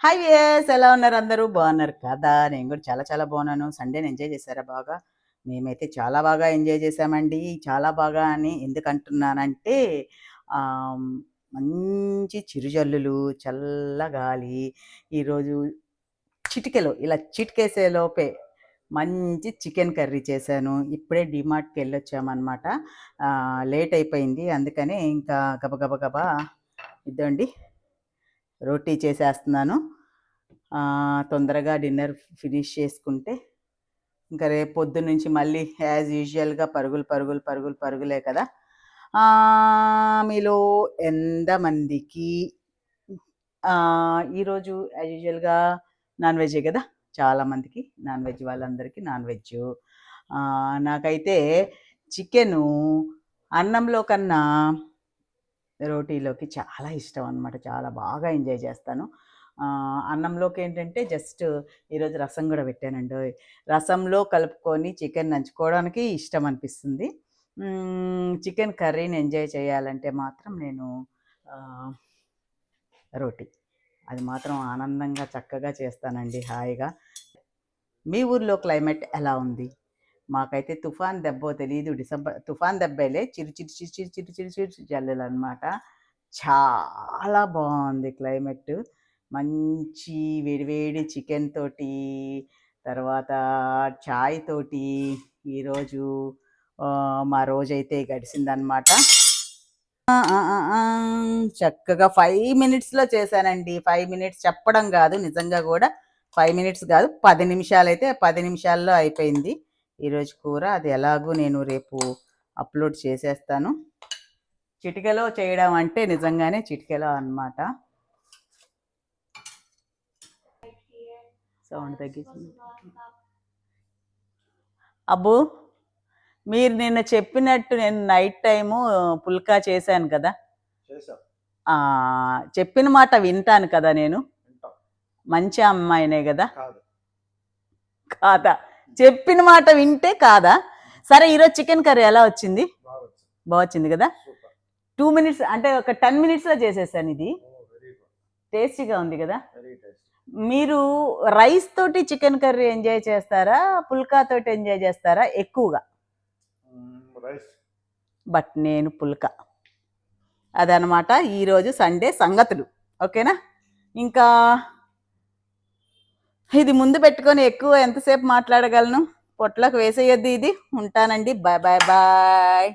Hi yes ఎలా ఉన్నారు అందరూ? బాగున్నారు కదా? నేను కూడా చాలా చాలా బాగున్నాను. సండేని ఎంజాయ్ చేశారా బాగా? మేమైతే చాలా బాగా ఎంజాయ్ చేసామండి చాలా బాగా అని ఎందుకంటున్నానంటే మంచి చిరుజల్లులు చల్ల గాలి ఈరోజు చిటికెలో ఇలా చిటికేసే లోపే మంచి చికెన్ కర్రీ చేశాను. ఇప్పుడే డిమార్ట్కి వెళ్ళొచ్చామన్నమాట. లేట్ అయిపోయింది. అందుకనే ఇంకా గబగబ గబా ఇద్దండి రోటీ చేసేస్తున్నాను. తొందరగా డిన్నర్ ఫినిష్ చేసుకుంటే ఇంకా రేపు పొద్దు నుంచి మళ్ళీ యాజ్ యూజువల్గా పరుగులు పరుగులు పరుగులు పరుగులే కదా. మీలో ఎంతమందికి ఈరోజు యాజ్ యూజువల్గా నాన్ వెజే కదా? చాలామందికి నాన్ వెజ్ వాళ్ళందరికీ నాన్ వెజ్ నాకైతే చికెను అన్నంలో కన్నా రోటీలోకి చాలా ఇష్టం అనమాట చాలా బాగా ఎంజాయ్ చేస్తాను. అన్నంలోకి ఏంటంటే జస్ట్ ఈరోజు రసం కూడా పెట్టానండి. రసంలో కలుపుకొని చికెన్ నంచుకోవడానికి ఇష్టం అనిపిస్తుంది చికెన్ కర్రీని ఎంజాయ్ చేయాలంటే మాత్రం నేను రోటీ. అది మాత్రం ఆనందంగా చక్కగా చేస్తానండి హాయిగా. మీ ఊర్లో క్లైమేట్ ఎలా ఉంది? మాకైతే తుఫాన్ దెబ్బ తెలియదు డిసెంబర్ తుఫాన్ దెబ్బలే. చిరు చిరు చిరు చిరు చిరు చిరు చిరు జల్లెలు అనమాట చాలా బాగుంది క్లైమేట్ మంచి వేడివేడి చికెన్ తోటి తర్వాత చాయ్ తోటి ఈరోజు ఆ, మా రోజైతే గడిచిందనమాట చక్కగా ఫైవ్ మినిట్స్లో చేశానండి. ఫైవ్ మినిట్స్ చెప్పడం కాదు నిజంగా కూడా ఫైవ్ మినిట్స్ కాదు. పది నిమిషాలు అయితే పది నిమిషాల్లో అయిపోయింది. ఈరోజు కూర అది ఎలాగూ నేను రేపు అప్లోడ్ చేసేస్తాను. చిటికెలో చేయడం అంటే నిజంగానే చిటికెలో అన్నమాట. సౌండ్ తగ్గించింది అబ్బు! మీరు నిన్న చెప్పినట్టు నేను నైట్ టైము పుల్కా చేశాను కదా? చెప్పిన మాట వింటాను కదా నేను? మంచి అమ్మాయినే కదా? కాదు. కాదా? చెప్పిన మాట వింటే కాదా? సరే ఈరోజు చికెన్ కర్రీ ఎలా వచ్చింది? బాగా వచ్చింది బాగా వచ్చింది కదా టూ మినిట్స్ అంటే ఒక టెన్ మినిట్స్లో చేసేసాను ఇది. టేస్టీగా ఉంది కదా? మీరు రైస్ తోటి చికెన్ కర్రీ ఎంజాయ్ చేస్తారా? పుల్కా తోటి ఎంజాయ్ చేస్తారా? ఎక్కువగా? బట్ నేను పుల్కా. అదనమాట ఈరోజు సండే సంగతులు. ఓకేనా? ఇంకా ఇది ముందు పెట్టుకొని ఎక్కువ ఎంతసేపు మాట్లాడగలను? పొట్లకు వేసేయద్దు ఇది. ఉంటానండి. Bye bye bye.